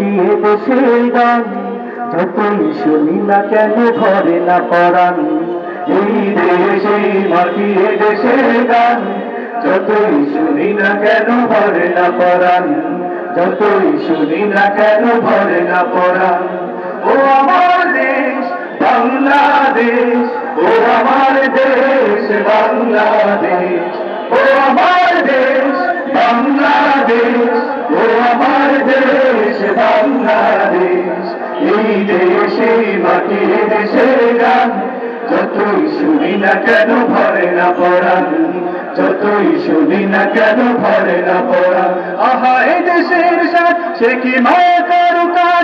এ দেশের গান না কেন ঘরে না এই দেশে দেশের গান। না কেন ঘরে না শুনি না কেন না ও আমার দেশ, বাংলাদেশ। ও আমার দেশ, বাংলাদেশ। ও আমার দেশ বাংলাদেশ ও আমার দেশ বাংলাদেশ এই দেশে মাটি দেশের গান যতই শুনি না কেন ভরে না পড়ান যতই শুনি না কেন ভরে না পড়ান আহা এই দেশের সাথ সে কি মায়াকার কাজ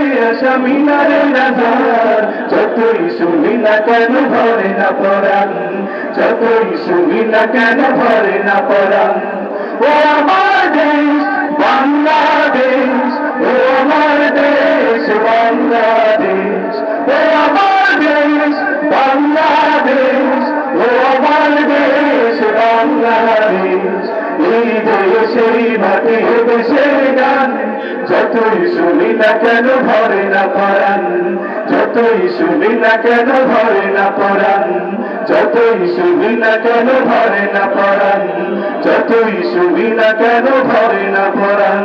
সে ভেসে আসা মিনারে নাজার যতই শুনি না কেন ভরে না পড়ান। যতই শুনি না কেন ভরে না পড়ান। ও আমার দেশ, বাংলাদেশ, ও আমার দেশ, বাংলাদেশ। ও আমার দেশ, বাংলাদেশ, ও আমার দেশ, বাংলাদেশ। এই দেশে মাটি দেশের গান যতই শুনি না কেন ভরে না পড়ান যতই শুনি না কেন ভরে না পড়ান যতই শুনি না কেন ভরে না পড়ান যতই শুনি না কেন ভরে না পড়ান